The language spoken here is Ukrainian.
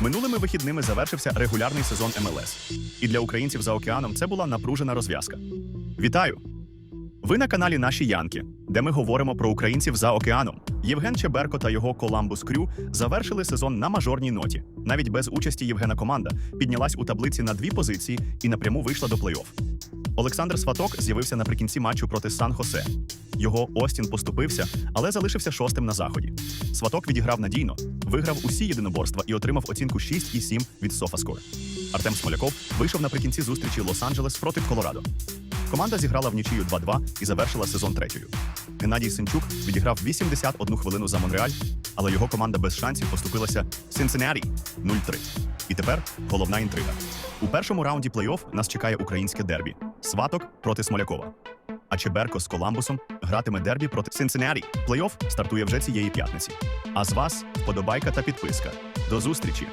Минулими вихідними завершився регулярний сезон МЛС. І для українців за океаном це була напружена розв'язка. Вітаю! Ви на каналі Наші Янки, де ми говоримо про українців за океаном. Євген Чеберко та його Коламбус Крю завершили сезон на мажорній ноті. Навіть без участі Євгена команда піднялась у таблиці на дві позиції і напряму вийшла до плей-офф. Олександр Сваток з'явився наприкінці матчу проти Сан-Хосе. Його Остін поступився, але залишився шостим на заході. Сваток відіграв надійно, виграв усі єдиноборства і отримав оцінку 6,7 від SofaScore. Артем Смоляков вийшов наприкінці зустрічі Лос-Анджелес проти Колорадо. Команда зіграла в нічию 2-2 і завершила сезон третьою. Геннадій Синчук відіграв 81 хвилину за Монреаль, але його команда без шансів поступилася Cincinnati 0-3. І тепер головна інтрига. У першому раунді плей-офф нас чекає українське дербі Сваток проти Смолякова. А Чеберко з Коламбусом гратиме дербі проти Cincinnati. Плей-офф стартує вже цієї п'ятниці. А з вас вподобайка та підписка. До зустрічі!